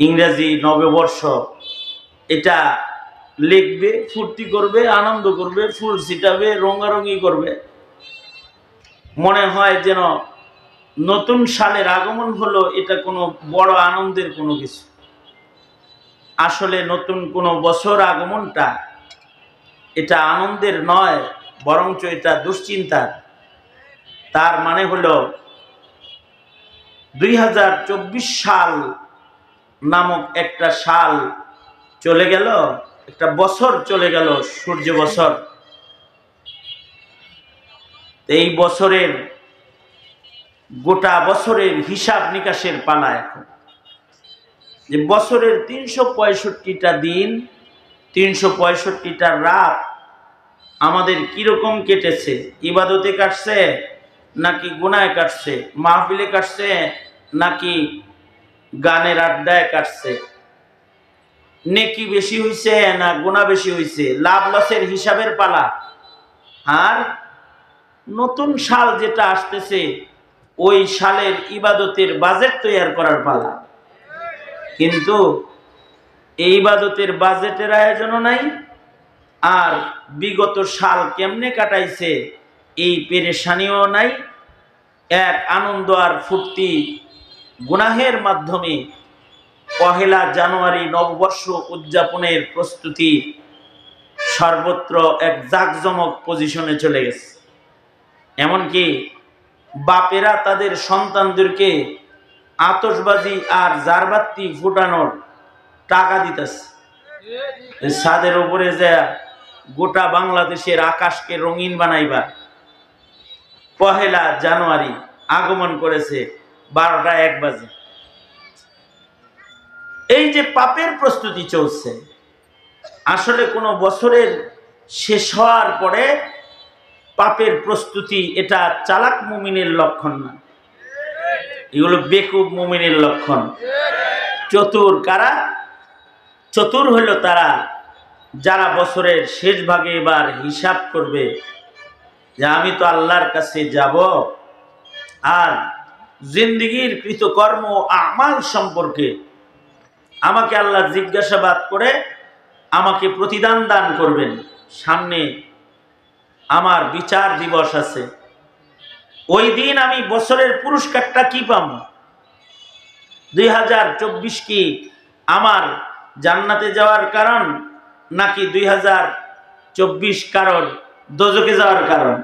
ইংরেজি নববর্ষ, এটা লিখবে, ফুর্তি করবে, আনন্দ করবে, ফুল ছিটাবে রঙারঙি করবে। মনে হয় যেন নতুন সালের আগমন হলো, এটা কোনো বড় আনন্দের কোনো কিছু। আসলে নতুন কোনো বছর আগমনটা, এটা আনন্দের নয়, বরঞ্চ এটা দুশ্চিন্তার। তার মানে হলো, দুই হাজার চব্বিশ সাল নামক একটা সাল চলে গেল, একটা বছর চলে গেল, সূর্য বছর। এই বছরের, গোটা বছরের হিসাব নিকাশের পালা এখন। যে বছরের তিনশো পঁয়ষট্টিটা দিন, তিনশো পঁয়ষট্টিটা রাত আমাদের কীরকম কেটেছে? ইবাদতে কাটছে নাকি গুনায় কাটছে? মাহফিলে কাটছে নাকি গানের আড্ডায় কাটছে। নেকি বেশি হইছে না গুণা বেশি হইছে? লাভ লসের হিসাবের পালা। আর নতুন সাল যেটা আসতেছে, ওই সালের ইবাদতের বাজেট তৈরি করার পালা। কিন্তু এই ইবাদতের বাজেটের আয়োজনও নাই, আর বিগত সাল কেমনে কাটাইছে, এই পেরেশানিও নাই। এক আনন্দ আর ফুর্তি গুনাহের মাধ্যমে পহেলা জানুয়ারি নববর্ষ উদযাপনের প্রস্তুতি সর্বত্র এক জাঁকজমক পজিশনে চলে গেছে। এমনকি বাপেরা তাদের সন্তানদেরকে আতসবাজি আর জারবাত্তি ফুটানোর টাকা দিতেছে। ছাদের উপরে যে গোটা বাংলাদেশের আকাশকে রঙিন বানাইবা পহেলা জানুয়ারি আগমন করেছে বারোটা এক বাজে। এই যে পাপের প্রস্তুতি চলছে, আসলে কোনো বছরের শেষ হওয়ার পরে পাপের প্রস্তুতি এটা চালাক মুমিনের লক্ষণ না। এগুলো বেকুব মুমিনের লক্ষণ। চতুর কারা? চতুর হলো তারা যারা বছরের শেষ ভাগে এবার হিসাব করবে যে আমি তো আল্লাহর কাছে যাব, আর জিন্দিগির কৃতকর্ম আমাল সম্পর্কে আমাকে আল্লাহ জিজ্ঞাসাবাদ করে আমাকে প্রতিদান দান করবেন। সামনে আমার বিচার দিবস আছে। ওই দিন আমি বছরের পুরস্কারটা কি পাব? দুই হাজার চব্বিশ কি আমার জান্নাতে যাওয়ার কারণ নাকি দুই হাজার চব্বিশ কারণ দোজকে যাওয়ার কারণ?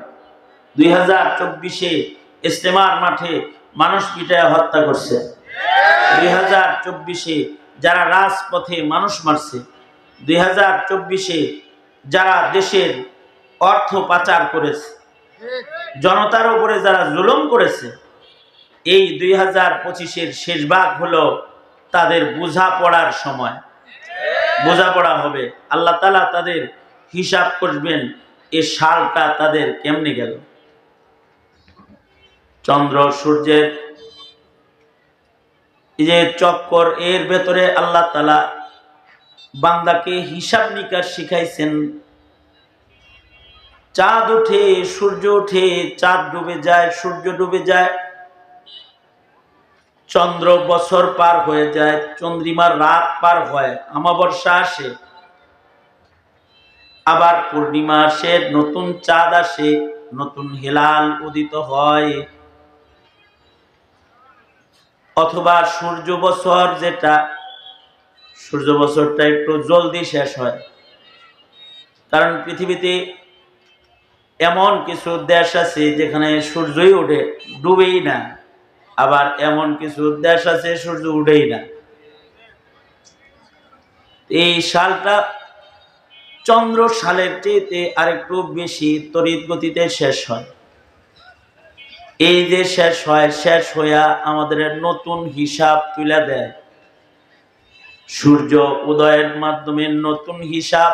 দুই হাজার চব্বিশে ইস্তেমার মাঠে মানুষ পিটায় হত্যা করছে। দুই হাজার চব্বিশে যারা রাজপথে মানুষ মারছে, দুই হাজার চব্বিশে যারা দেশের অর্থ পাচার করেছে, জনতার উপরে যারা জুলুম করেছে, এই দুই হাজার পঁচিশের শেষ ভাগ হলো তাদের বোঝা পড়ার সময়। বোঝাপড়া হবে। আল্লাহ তালা তাদের হিসাব করবেন, এ সালটা তাদের কেমনে গেল? চন্দ্র, সূর্যের যে চক্কর, এর ভেতরে আল্লাহ তালা বান্দাকে হিসাব নিকাশ শিখাইছেন। চাঁদ ওঠে, সূর্য ওঠে, চাঁদ ডুবে যায়, সূর্য ডুবে যায়। চন্দ্র বছর পার হয়ে যায়, চন্দ্রিমার রাত পার হয় আমাবর্ষা আসে। আবার পূর্ণিমা আসে, নতুন চাঁদ আসে, নতুন হেলাল উদিত হয়। অথবা সূর্য বছর যেটা, সূর্য বছরটা একটু জলদি শেষ হয়। কারণ পৃথিবীতে এমন কিছু দেশ আছে যেখানে সূর্যই ওঠে, ডুবেই না। আবার এমন কিছু দেশ আছে সূর্য উঠেই না। এই সালটা চন্দ্র সালের চেয়েতে আরেকটু বেশি তড়িৎ গতিতে শেষ হয়। এই যে শেষ হয়, শেষ হইয়া আমাদের নতুন হিসাব তুলে দেয়। সূর্য উদয়ের মাধ্যমে নতুন হিসাব,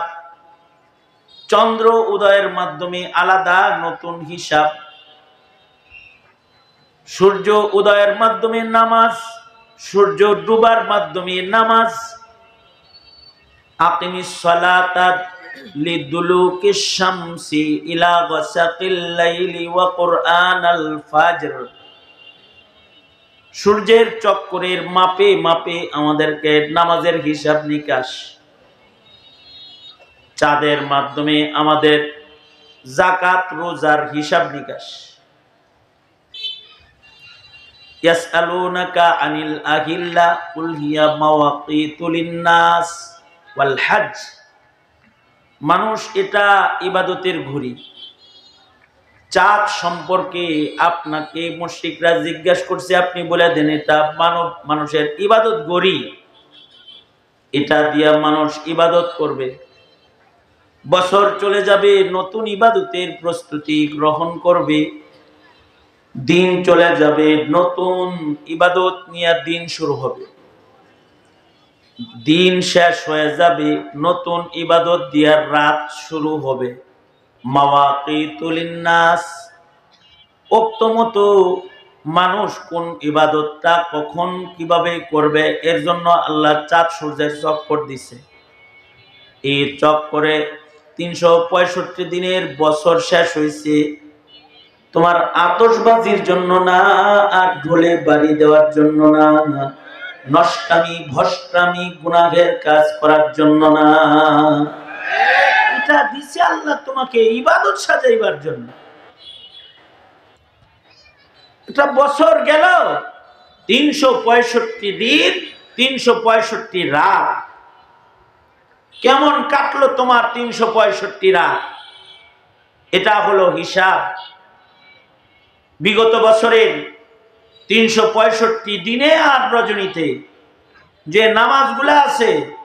চন্দ্র উদয়ের মাধ্যমে আলাদা নতুন হিসাব। সূর্য উদয়ের মাধ্যমে নামাজ, সূর্য ডুবার মাধ্যমে নামাজ। আকিমিস সালাতাত শামসি ইলা গাসাকিল লাইলি ওয়া কুরআনাল ফাজর সূর্যের চক্করের মাপে মাপে আমাদেরকে নামাজের হিসাব নিকাশ। চাঁদের মাধ্যমে আমাদের জাকাত রোজার হিসাব নিকাশ। ইয়াসআলুনাকা আনিল আহিল্লা, কুল হিয়া মাওয়াকিতু লিন-নাস ওয়াল মানুষ এটা ইবাদতের ঘড়ি। চাঁদ সম্পর্কে আপনাকে মুশরিকরা জিজ্ঞাসা করছে, আপনি বলে দেন, এটা মানব মানুষের ইবাদত গড়ি এটা দিয়া মানুষ ইবাদত করবে। বছর চলে যাবে, নতুন ইবাদতের প্রস্তুতি গ্রহণ করবে। দিন চলে যাবে, নতুন ইবাদত নিয়ে দিন শুরু হবে। দিন শেষ হয়ে যাবে, নতুন ইবাদত দিয়ার রাত শুরু হবে। মাওয়াকিতুলিন্নাস উক্তমত মানুষ কোন ইবাদতটা কখন কীভাবে করবে, এর জন্য আল্লাহ চাঁদ সূর্যের চক্কর দিছে। এই চক্করে তিনশো পঁয়ষট্টি দিনের বছর শেষ হয়েছে। তোমার আতসবাজির জন্য না, আর ঢোলে বাড়ি দেওয়ার জন্য না না। নষ্টামি, ভষ্টামি, গুনাহের কাজ করার জন্য না। এটা দিছে আল্লাহ তোমাকে ইবাদত সাজাইবার জন্য। এটা বছর গেল, তিনশো পঁয়ষট্টি দিন, তিনশো পঁয়ষট্টি রাত। কেমন কাটলো তোমার তিনশো পঁয়ষট্টি রাত? এটা হলো হিসাব। বিগত বছরের তিনশো পঁয়ষট্টি দিনে আর রজনীতে। যে নামাজগুলো আছে,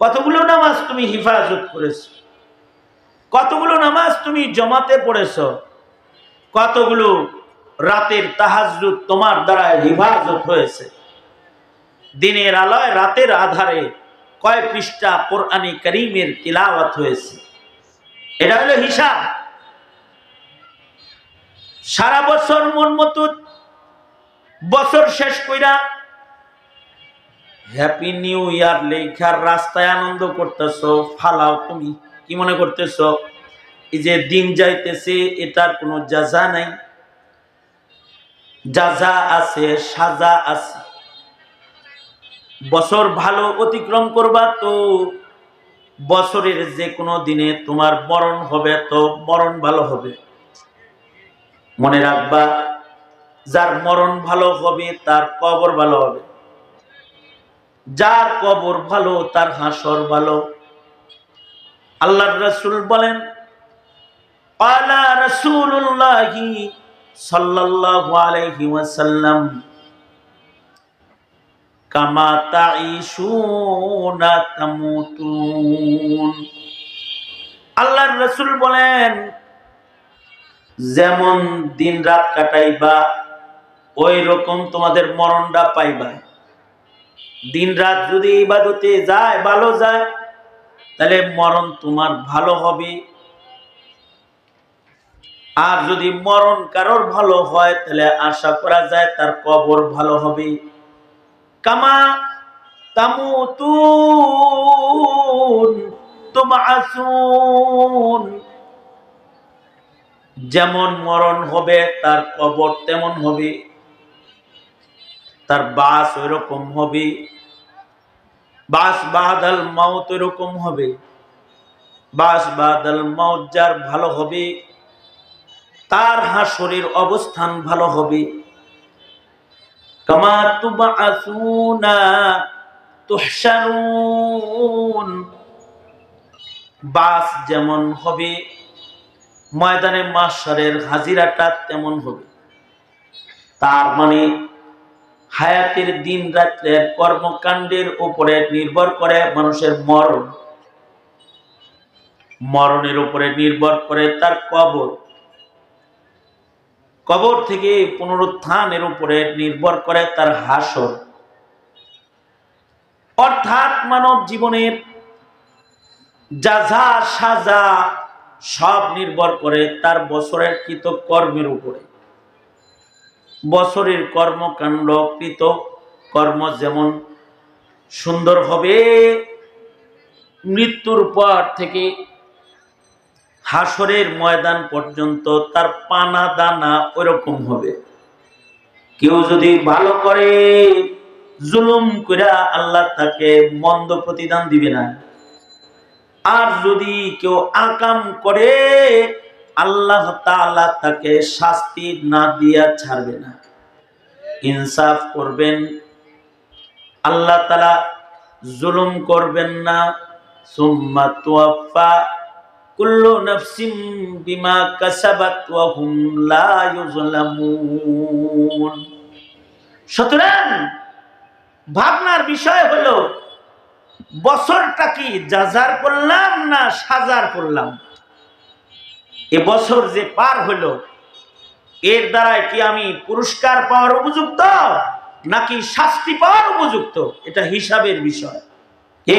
কতগুলো নামাজ তুমি হিফাজত করেছ? কতগুলো নামাজ তুমি জমাতে পড়েছ? কতগুলো রাতের তাহাজুদ তোমার দ্বারা হিফাজত হয়েছে? দিনের আলোয়, রাতের আধারে কয় পৃষ্ঠা কোরআনি করিমের তিলাওয়াত হয়েছে? এটা হলো হিসাব। সারা বছর মন মতো বছর শেষ কইরা হ্যাপি নিউ ইয়ার লেখার রাস্তায় আনন্দ করতেছ, ফালাও তুমি। কি মনে করতেছ? এই যে দিন যাইতেছে, এটার কোনো যাজা নাই। যাজা আছে, সাজা আছে। বছর ভালো অতিক্রম করবা তো, বছরের যে কোনো দিনে তোমার মরণ হবে তো মরণ ভালো হবে। মনে রাখবা যার মরণ ভালো হবে, তার কবর ভালো হবে। যার কবর ভালো, তার হাসর ভালো। আল্লাহ রসুল বলেন, আলা আল্লাহর রসুল বলেন, যেমন দিন রাত কাটাইবা ওই রকম তোমাদের মরণটা পাইবা। দিন রাত যদি ইবাদতে যায়, ভালো যায়, তাহলে মরণ তোমার ভালো হবে। আর যদি মরণ কারোর ভালো হয়, তাহলে আশা করা যায় তার কবর ভালো হবে। কামা যেমন মরণ হবে, তার কবর তেমন হবে। তার বাস ওইরকম হবে। বাস বাদাল মাউত ওইরকম হবে। বাস বাদাল মাউত যার ভালো হবে, তার হাসরের অবস্থান ভালো হবে। বাস যেমন হবে, ময়দানে মাসারের হাজিরাটা তেমন হবে। তার মানে হায়াতের দিন রাত্রের কর্মকাণ্ডের উপরে নির্ভর করে মানুষের মরণ। মরণের উপরে নির্ভর করে তার কবর। কবর থেকে পুনরুত্থানের উপরে নির্ভর করে তার হাসর। অর্থাৎ মানব জীবনের যাঝা সাজা সব নির্ভর করে তার বছরের কৃত কর্মের উপরে। বছরের কর্মকাণ্ড কৃত কর্ম যেমন সুন্দর হবে, মৃত্যুর পর থেকে হাসরের ময়দান পর্যন্ত তার পানা দানা ওইরকম হবে। কেউ যদি ভালো করে জুলুম করে আল্লাহ তাকে মন্দ প্রতিদান দিবে না। আর যদি কেউ আকাম করে আল্লাহ তাআলা তাকে শাস্তি না দিয়া ছাড়বে না। ইনসাফ করবেন, আল্লাহ তাআলা জুলুম করবেন না। সুম্মা তুয়াফা কুল্লু নাফসিম বিমা কাসাবাত ওয়া হুম লা ইউজলামুন সুতরাং ভাবনার বিষয় হলো, বছরটা কি যাজার করলাম না সাজার করলাম? এ বছর যে পার হলো, এর দ্বারাই কি আমি পুরস্কার পাওয়ার উপযুক্ত, নাকি শাস্তি পাওয়ার উপযুক্ত? এটা হিসাবের বিষয়। কে?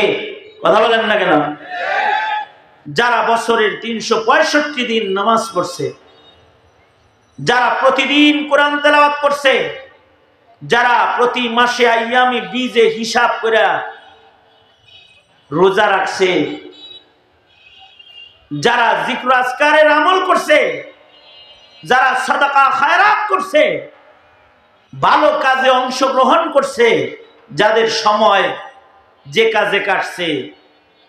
কথা বলেন না কেন? যারা বছরের তিনশো পঁয়ষট্টি দিন নামাজ পড়ছে, যারা প্রতিদিন কোরআন তেলাওয়াত করছে, যারা প্রতি মাসে আইয়ামি বীজে হিসাব করে রোজা রাখছে যারা জিক্র আমল করছে, যারা সাদাকা খায়রাত করছে, ভালো কাজে অংশগ্রহণ করছে, যাদের সময় যে কাজে কাটছে,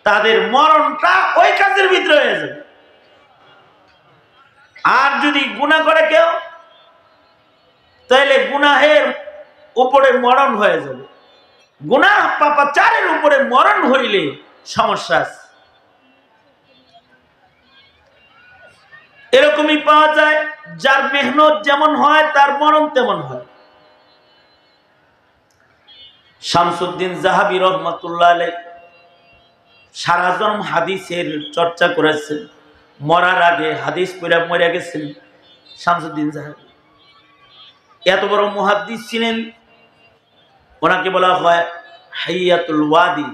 তাদের মরণটা ওই কাজের ভিতরে হয়ে যাবে। আর যদি গুণা করে কেউ, তাহলে গুনাহের উপরে মরণ হয়ে যাবে। গুনাহ পাপাচারের উপরে মরণ হইলে সমস্যা আছে। এরকমই পাওয়া যায়, যার মেহনত যেমন হয়, তার মরণ তেমন হয়। শামসুদ্দিন জাহাবি রহমতুল্লাহ আলাই সারা হাদিসের চর্চা করেছেন। মরার আগে হাদিস পড়ে মরে গেছেন শামসুদ্দিন জাহাবি। এত বড় মুহাদ্দিস ছিলেন, ওনাকে বলা হয় হাইয়াতুল ওয়াদি।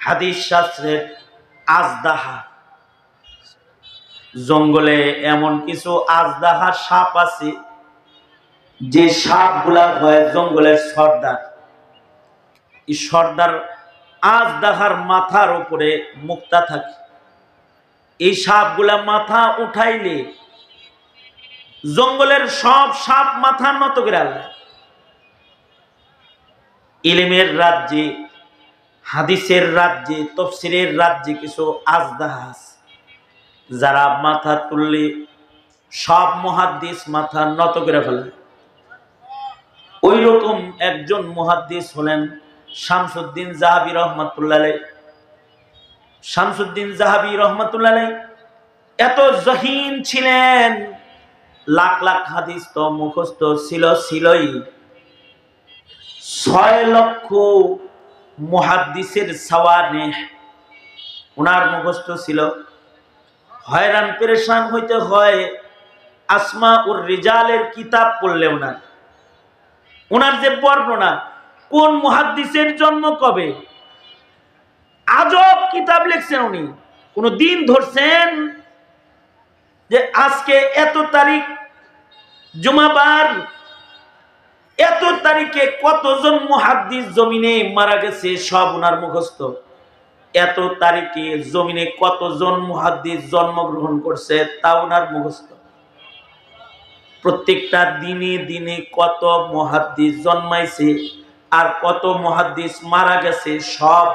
হাদিস শাস্ত্রের আজদাহা। জঙ্গলে এমন কিছু আজদাহা সাপ আছে, যে সাপগুলা হয় জঙ্গলের সর্দার। এই সর্দার আজদাহার মাথার উপরে মুক্তা থাকে। এই সাপগুলা মাথা উঠাইলে জঙ্গলের সব সাপ মাথা নত করে ইলিমের রাজ্যে, হাদিসের রাজ্যে, তফসিরের রাজ্যে কিছু আজদাহা আছে। যারা মাথা তুললে সব মহাদ্দিস মাথা নত করে ফেলে। ওই রকম একজন মহাদ্দিস হলেন শামসুদ্দিন জাহাবি রহমতুল্লাহ শামসুদ্দিন জাহাবি রহমতুল্লাহ এত জহিন ছিলেন, লাখ লাখ হাদিস তো মুখস্থ ছিল, ছিলই। ছয় লক্ষ মহাদ্দিসের সাওয়ানে ওনার মুখস্থ ছিল। হয়রান, পেরেশান হইতে হয়। আসমা উর রিজালের কিতাব পড়লে ওনার ওনার যে বর্ণনা, কোন মুহাদ্দিসের জন্ম কবে? আজব কিতাব লিখছেন উনি। কোন দিন ধরছেন যে আজকে এত তারিখ, জুমাবার, এত তারিখে কতজন মহাদ্দিস জমিনে মারা গেছে সব ওনার মুখস্থ। এত তারিখে জমিনে কতজন মুহাদ্দিস জন্মগ্রহণ করছে তা ওনার মুখস্থ। প্রত্যেকটা দিনে দিনে কত মহাদ্দিস জন্মাইছে আর কত মহাদ্দিস মারা গেছে সব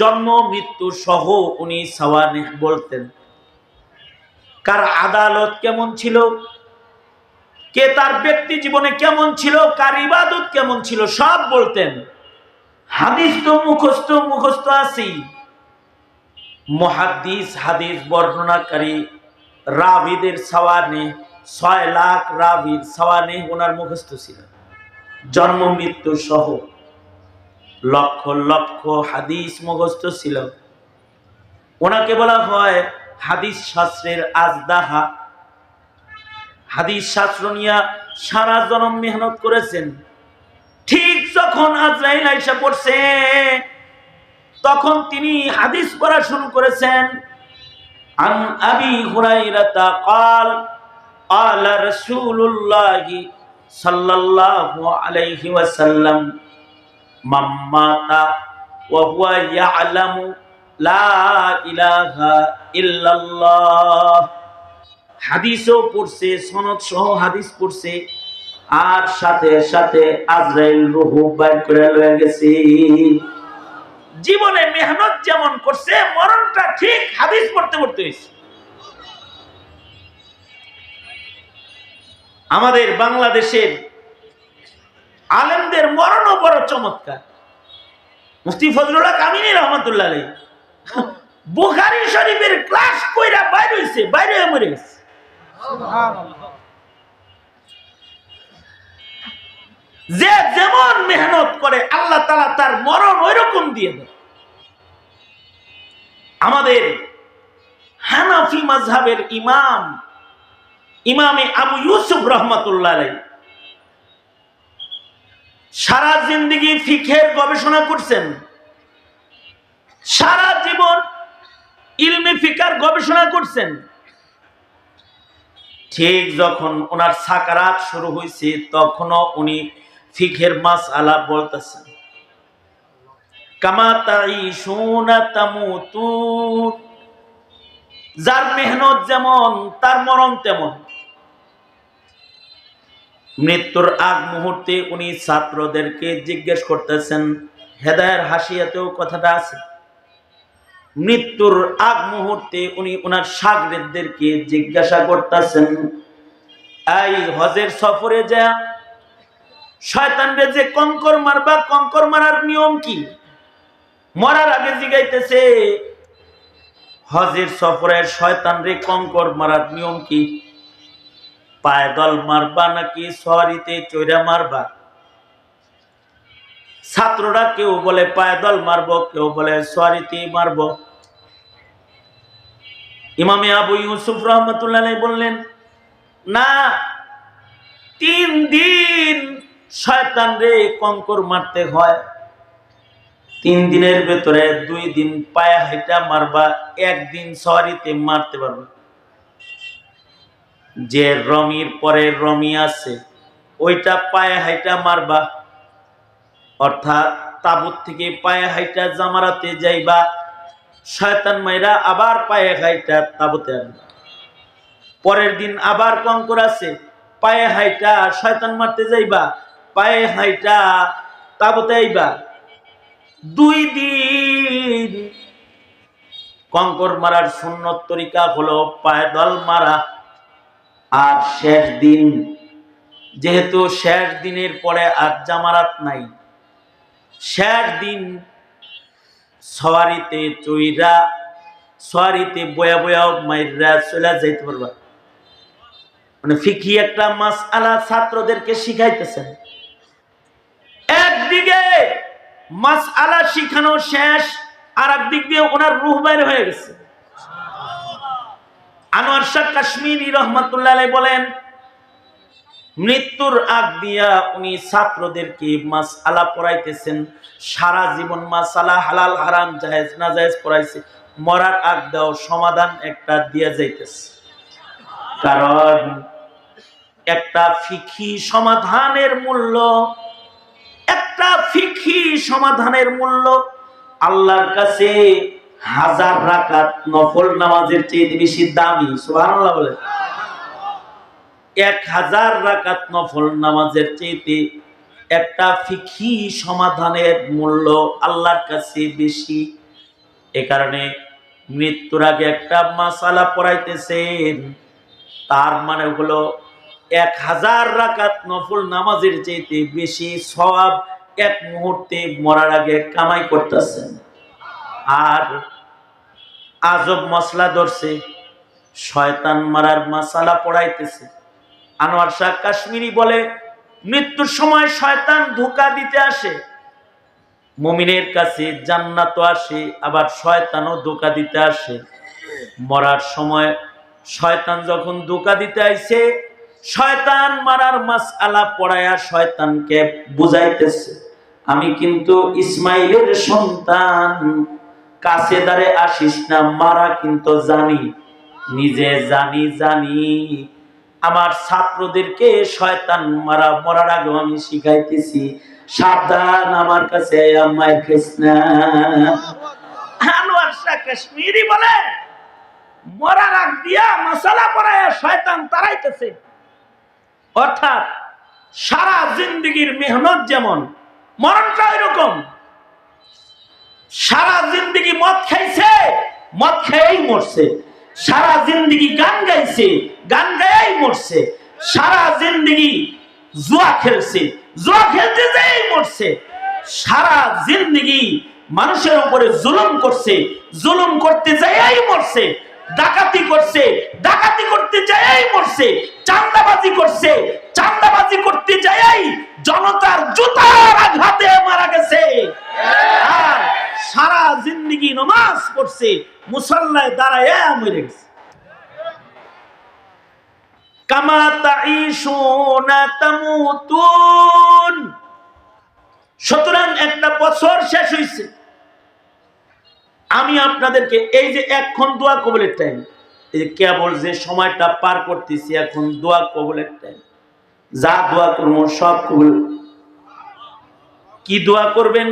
জন্ম, মৃত্যু সহ উনি সওয়ানে বলতেন। কার আদালত কেমন ছিল? কে তার ব্যক্তি জীবনে কেমন ছিল? কার ইবাদত কেমন ছিল? সব বলতেন। হাদিস তো মুখস্থ মুখস্থ আছেই। মহাদ্দিস, হাদিস বর্ণনাকারী রাবিদের সওয়ানে, ছয় লাখ রাবির সওয়ানে ওনার মুখস্থ ছিল। জন্ম, মৃত্যু সহ লক্ষ লক্ষ হাদিস মুখস্থ ছিল। ওনাকে বলা হয় হাদিস শাস্ত্রের আজদাহা। হাদিস শাস্ত্র নিয়ে সারা জনম মেহনত করেছেন। ঠিক যখন আজরাইল আইসা পড়ছে তখন তিনি হাদিস পড়া শুরু করেছেন আন আবি হুরাইরাতা قال قال رسول الله صلى الله عليه وسلم من مات وهو يعلم لا إله إلا الله হাদিসও পড়ছে সনদ সহ হাদিস পড়ছে আর সাথে সাথে আজরাইল রুহু বাইর করে লয়ে গেছি জীবনে মেহনত যেমন করছে, মরণটা ঠিক হাদিস পড়তে পড়তে হয়েছে। আমাদের বাংলাদেশের আলেমদের মরণও বড় চমৎকার। মুফতি ফজলুল্লাহ কামিনী রহমতুল্লাহ আলাই বুখারি শরীফের ক্লাস কইরা বাইরে হইছে, বাইরে মরে গেছে। যে যেমন মেহনত করে, আল্লাহ তালা তার মরণ ওই রকম দিয়ে দেয় আমাদের হানাফি মাঝহাবের ইমাম, ইমামে আবু ইউসুফ রহমতুল্লাহ সারা জিন্দগি ফিখের গবেষণা করছেন। সারা জীবন ইলমি ফিকার গবেষণা করছেন। ঠিক যখন ওনার সাকারাত শুরু হয়েছে তখনও উনি ফিখের মাস আলাপ বলতেছেন। যার মেহনত যেমন, তার মরণ তেমন। মৃত্যুর আগ মুহূর্তে উনি ছাত্রদেরকে জিজ্ঞেস করতেছেন, হেদায়ের হাসিয়াতেও কথাটা আছে। মৃত্যুর আগ মুহূর্তে উনি ওনার সাগরেদদেরকে জিজ্ঞাসা করতেছেন, এই হজের সফরে যা, শয়তানরে যে কঙ্কর মারবা, কঙ্কর মারার নিয়ম কি? মরার আগে জিগাইতেছে, হজের সফরে শয়তানরে কঙ্কর মারার নিয়ম কি? পায়দল মারবা নাকি সরিতে চৈরা মারবা? ছাত্ররা কেউ বলে পায়দল মারব, কেউ বলে সরিতে মারব। ইমামে আবু ইউসুফ রহমতুল্লাহ বললেন, না, তিন দিন শয়তান রে কঙ্কর মারতে হয়। তিন দিনের ভেতরে দুই দিন পায়ে হাইটা মারবা, একদিন সরিতে মারতে পারবা। যে রমির পরে রমি আছে, ওইটা পায়ে হাইটা মারবা, অর্থাৎ তাবুত থেকে পায়ে হাইটা জামারাতে যাইবা, শয়তান মাইরা আবার পায়ে হাইটা তাবুতে আনবা। পরের দিন আবার কঙ্কর আছে, পায়ে হাইটা শয়তান মারতে যাইবা, পায়ে হাইটা তাবুতে আইবা। দুই দিন। কঙ্কর মারার সুন্নত তরিকা হলো পায়দল মারা। আর শেষ দিন, যেহেতু শেষ দিনের পরে আর জামারাত নাই, শেষ দিন সওয়ারিতে চইরা, সওয়ারিতে বয়া বয়া মাইরা চলে যাইতে পারবা। মানে ফিকি একটা মাস আলা ছাত্রদেরকে শিখাইতেছেন। একদিকে মাস আলা শিখানো শেষ আর একদিক দিয়ে ওনার রুহ বাইর হয়ে গেছে। আনোয়ার শাহ কাশ্মীরি রহমতুল্লাহ বলেন, মৃত্যুর আগ দিয়া উনি ছাত্রদেরকে মাস আলা পড়াইতেছেন। সারা জীবন মাস আলা হালাল, হারাম জাহেজ না জাহেজ পড়াইছে। মরার আগ দাও, সমাধান একটা দিয়া যাইতেছে। কারণ একটা ফিখি সমাধানের মূল্য ফিখি সমাধানের মূল্য। আল্লাহর কাছে হাজার রাকাত নফল নামাজের চেয়ে বেশি দামি, সুবহানাল্লাহ বলে এক হাজার রাকাত নফল নামাজের চেয়ে একটা ফিখি সমাধানের মূল্য আল্লাহর কাছে বেশি। এ কারণে মৃত্যুর আগে একটা মাসালা পড়াইতেছেন। তার মানে হলো, এক হাজার রাকাত নফল নামাজের চাইতে বেশি সব এক মুহূর্তে মরার আগে কামাই করতেছেন আর আজব মশলা ধরছে। শয়তান মারার মশালা পড়াইতেছে। আনোয়ার শাহ কাশ্মীরি বলে, মৃত্যুর সময় শয়তান ধোকা দিতে আসে। মুমিনের কাছে জান্নাতও আসে, আবার শয়তানও ধোকা দিতে আসে। মরার সময় শয়তান যখন ধোকা দিতে আইছে, শয়তান মারার মাস আলা পড়ায়া শয়তানকে বুঝাইতেছে। আমি কিন্তু ইসমাইলের সন্তান। কাছে দাঁড়ে আসিস না, মারা কিন্তু জানি, নিজে জানি জানি। আমার ছাত্রদেরকে শয়তান মারা, মরার আগে আমি শিখাইতেছি, সাবধান আমার কাছে আমায় না আনোয়ার শাহ কাশ্মীরি বলে, মরার আগ দিয়া মশালা পড়ায় শয়তান তারাইতেছে। অর্থাৎ সারা জিন্দগির মেহনত যেমন মরণটা এরকম। সারা জিন্দগি মদ খাইছে, মদ খেয়েই মরছে। সারা জিন্দগি গান গাইছে, গান গায়েই মরছে। সারা জিন্দগি জুয়া খেলছে, জুয়া খেলতে যেই মরছে। সারা জিন্দগি মানুষের উপরে জুলুম করছে, জুলুম করতে যাই মরছে। ডাকাতি করছে, ডাকাতি করতে মরছে, চান্দাবাজি করছে, চান্দাবাজি করতে জনতার জুতার আঘাতে মারা গেছে। আর সারা নমাজ মুসল্লায় দাঁড়ায় মরে গেছে। সুতরাং একটা বছর শেষ আমি আপনাদেরকে এই যে এখন দোয়া কবলের টাইম কেবল যে সময়টা পার করতেছি, এখন দোয়া কবলের টাইম যা দোয়া করব, সব কবল। কি দোয়া করবেন?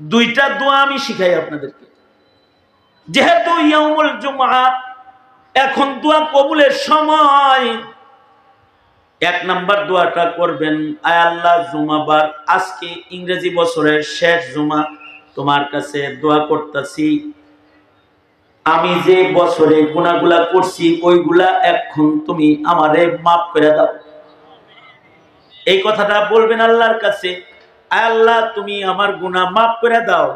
দুইটা দোয়া আমি শিখাই আপনাদেরকে। যেহেতু ইয়ামুল জুমা এখন দোয়া কবুলের সময়। এক নাম্বার দোয়াটা করবেন, আয় আল্লাহ জুমাবার আজকে ইংরেজি বছরের শেষ জুমা। তোমার কাছে দোয়া করতেছি আমি যে বছরে গুণাগুলা করছি, ওইগুলা এখন তুমি আমারে মাফ করে দাও। এই কথাটা বলবেন আল্লাহর কাছে আল্লাহ, তুমি আমার গুনাহ মাফ করে দাও।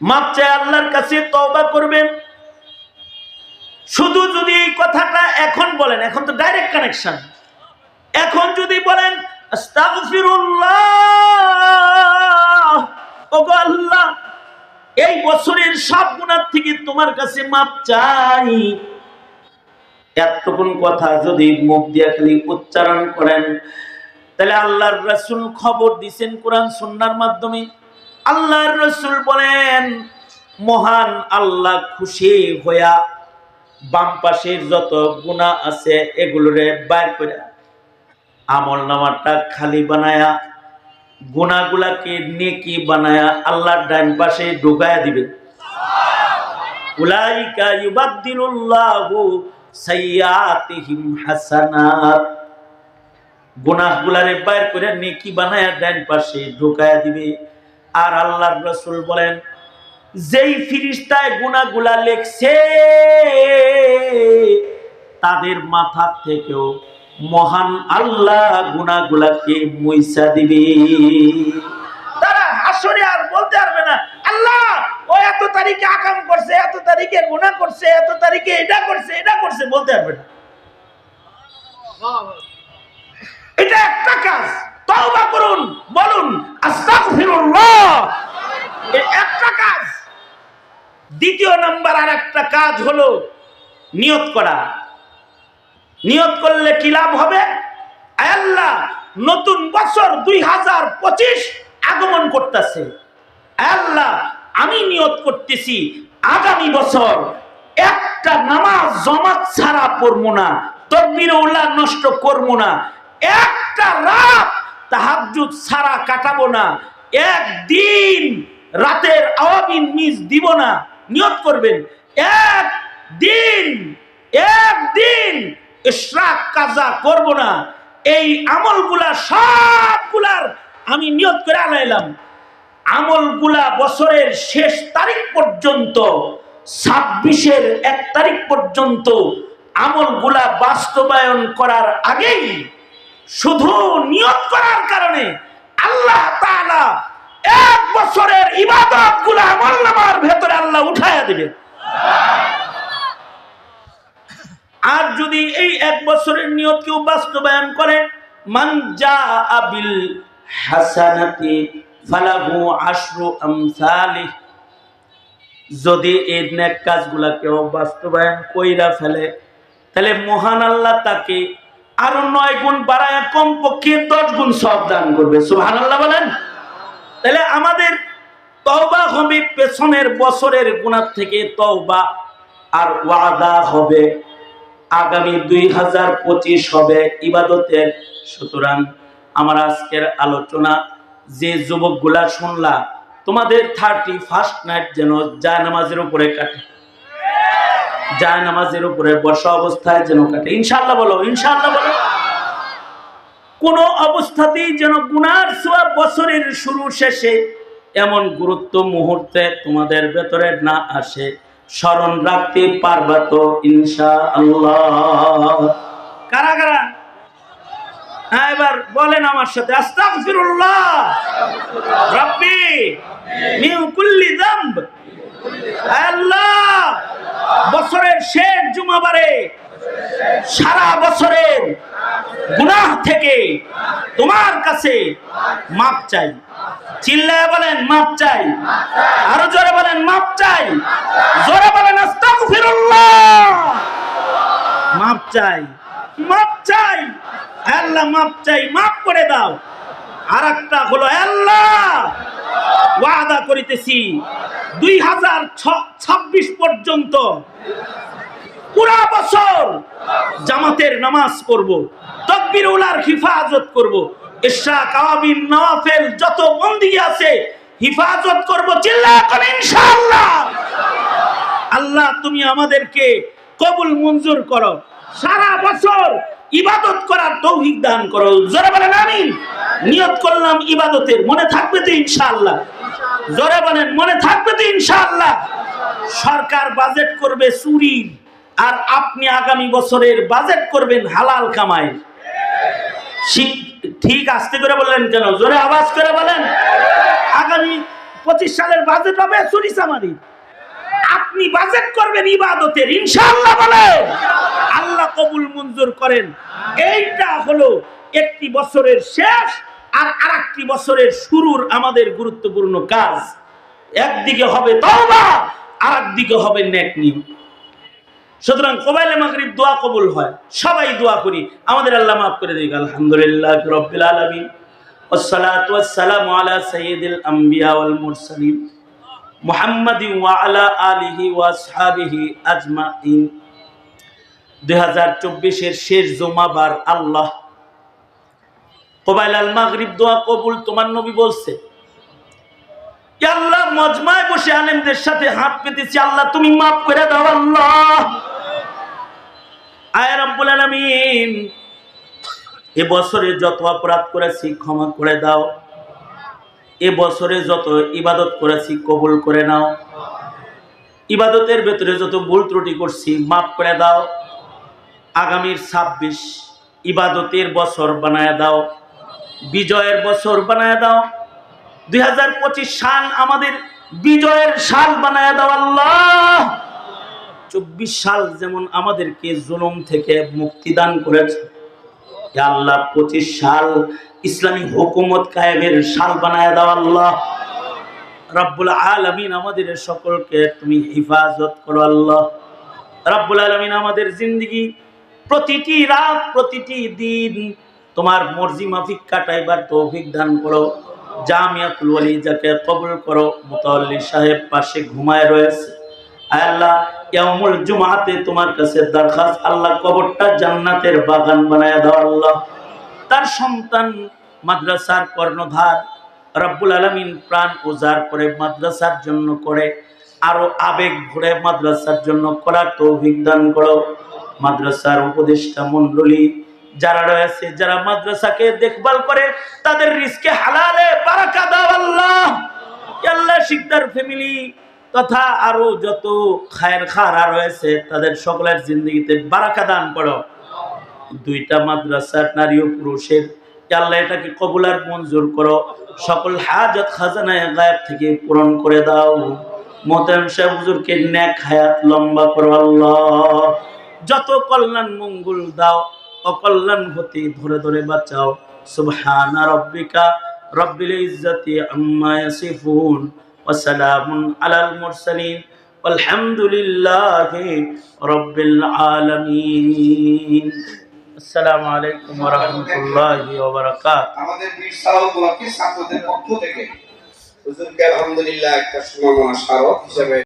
মাপ চাই আল্লাহর কাছে, তওবা করবেন। শুধু যদি এই কথাটা এখন বলেন, এখন তো ডাইরেক্ট কানেকশন এখন যদি বলেন, আস্তাগফিরুল্লাহ, ওগো আল্লাহ এই বছরের সব গুণার থেকে তোমার কাছে মাপ চাই। এতক্ষণ কথা যদি মুখ দিয়ে খালি উচ্চারণ করেন, তাহলে আল্লাহর রসুল খবর দিছেন কোরআন সন্ন্যার মাধ্যমে। আল্লাহর রসুল বলেন, মহান আল্লাহ খুশি হইয়া বাম পাশের যত গুণা আছে এগুলোরে বাইর করে আমল নামাটা খালি বানায়া গুণাগুলাকে নেকি বানায়া আল্লাহর ডান পাশে উলাইকা সাইয়্যাতিহিম হাসানাত। গুনাহগুলারে বাইর করে নেকি বানায়া ডান পাশে দিবে। আর আল্লাহর রাসূল বলেন, যেই ফিরিস্তায় গুনাহগুলা লেখছে, তাদের মাথা থেকেও মহান আল্লাহ গুনাহগুলাকে মুইসা দিবে। তারা হাসরে আর বলতে পারবে না, আল্লাহ, ও এত তারিখে আকাম করছে, এত তারিখে গুনাহ করছে, এত তারিখে এটা করছে এটা করছে, বলতে পারবে না। এটা একটা কাজ। তওবা করুন, বলুন, আস্তাগফিরুল্লাহ। একটা কাজ। দ্বিতীয় নাম্বার আর একটা কাজ হলো নিয়ত করা। নিয়ত করলে কি লাভ হবে? আল্লাহ, নতুন বছর দুই হাজার পঁচিশ আগমন করতেছে। আল্লাহ, আমি নিয়ত করতেছি, আগামী বছর একটা নামাজ জমাত ছাড়া পড়ব না তকবির উল্লাহ নষ্ট করব না, একটা রাত তাহাজ্জুদ ছাড়া কাটাবো না, একদিন রাতের আওয়াবিন মিস দিব না, নিয়ত করবেন এক দিন একদিন ইশরাক কাজা করব না। এই আমলগুলা সবগুলার আমি নিয়ত করে আনাইলাম। আমলগুলা বছরের শেষ তারিখ পর্যন্ত, ছাব্বিশের এক তারিখ পর্যন্ত আমলগুলা বাস্তবায়ন করার আগেই শুধু নিয়ত করার কারণে আল্লাহ তাআলা এক বছরের ইবাদতগুলা আমল নামার ভেতরে আল্লাহ উঠাইয়া দিবে। আর যদি এই এক বছরের নিয়ত কেউ বাস্তবায়ন করে, মান যা আবিল হাসানাতি ফালাহু আশরু আমসালিহ যদি এই নেক কাজগুলা কেউ বাস্তবায়ন কইরা ফেলে, তাহলে মহান আল্লাহ তাকে আরও নয় গুণ বাড়ায় কমপক্ষে দশ গুণ সব দান করবে। সুহান আল্লাহ বলেন? তাহলে আমাদের তওবা হবে পেছনের বছরের গুণার থেকে তওবা, আর ওয়াদা হবে আগামী দুই হাজার পঁচিশ হবে ইবাদতের। সুতরাং আমার আজকের আলোচনা, যে যুবকগুলা শুনলা, তোমাদের থার্টি ফার্স্ট নাইট যেন যায় নামাজের উপরে কাটে। যায় নামাজের উপরে বর্ষা অবস্থায় যেন কাটে। ইনশাল্লাহ বলো ইনশাল্লাহ বলো। কোনো অবস্থাতেই যেন গুনার সোয়া বছরের শুরু শেষে এমন গুরুত্ব মুহূর্তে তোমাদের ভেতরে না আসে। স্মরণ রাখতে পারবা তো ইনশা আল্লাহ কারা কারা? হ্যাঁ এবার বলেন আমার সাথে, আস্তাগফিরুল্লাহ। রব্বি, মিন কুল্লি যামব। আল্লাহ, বছরের শেষ জুমাবারে সারা বছরের গুনাহ থেকে তোমার কাছে মাপ চাই। চিল্লায় বলেন, মাপ চাই। আরও জোরে বলেন, মাপ চাই। জোরে বলেন, আস্তাগফিরুল্লাহ। মাপ চাই মাপ চাই। আল্লাহ মাপ চাই, মাপ করে দাও। আর একটা হলো আল্লাহ। ওয়াদা করিতেছি, দুই হাজার ছাব্বিশ পর্যন্ত পুরা বছর জামাতের নামাজ পড়ব তকবির উলার হিফাজত করব ইশা কাওয়াবিন নওয়াফেল, যত বন্দি আছে হিফাজত করব, চিল্লা করে ইনশাআল্লাহ। আল্লাহ, তুমি আমাদেরকে কবুল মঞ্জুর করো। সারা বছর ইবাদত করার তৌফিক দান করো। জোরে বলেন আমিন। নিয়ত করলাম ইবাদতের, মনে থাকবে তো ইনশাআল্লাহ। জোরে বলেন, মনে থাকবে তো ইনশাআল্লাহ। সরকার বাজেট করবে চুরির আর আপনি আগামী বছরের বাজেট করবেন হালাল কামাই। ঠিক আস্তে করে বললেন কেন? জোরে আওয়াজ করে বলেন। আগামী পঁচিশ সালের বাজেট হবে চুরি চামারি। আপনি বাজেট করবেন ইবাদতের, ইনশাআল্লাহ বলেন। আল্লাহ কবুল মঞ্জুর করেন। এইটা হলো একটি বছরের শেষ আর আরেকটি বছরের শুরুর আমাদের গুরুত্বপূর্ণ কাজ। একদিকে হবে তওবা আর একদিকে হবে নেক নিয়ম। সুতরাং কোবাইলে মাগরিব দোয়া কবুল হয় সবাই দোয়া করি আমাদের আল্লাহ মাফ করে দিক আলহামদুলিল্লাহ রব্বিল আলামিন والصلاة والسلام على سيد الأنبياء والمرسلين محمد وعلى آله وأصحابه أجمعين দুই হাজার চব্বিশের শেষ জমাবার আল্লাহ কোবাইল আল মাগরিব দোয়া কবুল তোমার নবী বলছে ইয়া আল্লাহ মজমায় বসে আলেমদের সাথে হাত পেতেছি আল্লাহ তুমি মাফ করে দাও আল্লাহ আয় রব্বুল আলামিন। এ বছরে যত অপরাধ করেছি ক্ষমা করে দাও। এ বছরে যত ইবাদত করেছি কবুল করে নাও। ইবাদতের ভেতরে যত ভুল ত্রুটি করছি মাফ করে দাও। আগামীর ছাব্বিশ ইবাদতের বছর বানায় দাও। বিজয়ের বছর বানায় দাও। দুই হাজার পঁচিশ সাল আমাদের বিজয়ের সাল বানায় দাও আল্লাহ। চব্বিশ সাল যেমন আমাদেরকে জুলুম থেকে মুক্তিদান করেছে আল্লাহ পঁচিশ সাল ইসলামী হুকুমত কায়েমের সাল বানায় দাও আল্লাহ। রব্বুল আলমিন আমাদের সকলকে তুমি হিফাজত করো আল্লাহ। রব্বুল আলমিন আমাদের জিন্দগি প্রতিটি রাত, প্রতিটি দিন তোমার মর্জি মাফিক কাটাইবার তৌফিক দান করো। জামিয়াতুল ওয়ালি যাকে কবুল করো। মুতাল্লি সাহেব পাশে ঘুমায় রয়েছে। মাদ্রাসার জন্য করে, আরও আবেগ মাদ্রাসার জন্য করো। মাদ্রাসার উপদেষ্টা মণ্ডলী যারা রয়েছে, যারা মাদ্রাসাকে দেখভাল করে, তাদের রিস্কে হালালে আল্লাহ, শিকদার ফ্যামিলি তথা আরও যত খায়ের খারা রয়েছে, তাদের সকলের জিন্দগিতে বারাকা দান করো। দুইটা মাদ্রাসার নারী ও পুরুষের আল্লাহ এটাকে কবুলার মঞ্জুর করো। সকল হাজত খাজানায় গায়েব থেকে পূরণ করে দাও। মোতায়েম সাহেব হুজুরকে ন্যাক হায়াত লম্বা করো আল্লাহ। যত কল্যাণ মঙ্গল দাও, অকল্যাণ হতে ধরে ধরে বাঁচাও। সুবহানা রব্বিকা রব্বিল ইজ্জাতি আম্মা ইয়াসিফুন। ওয়াসালামুন আলাল মুরসালিন আলহামদুলিল্লাহ রব্বিল আলামিন। আসসালামু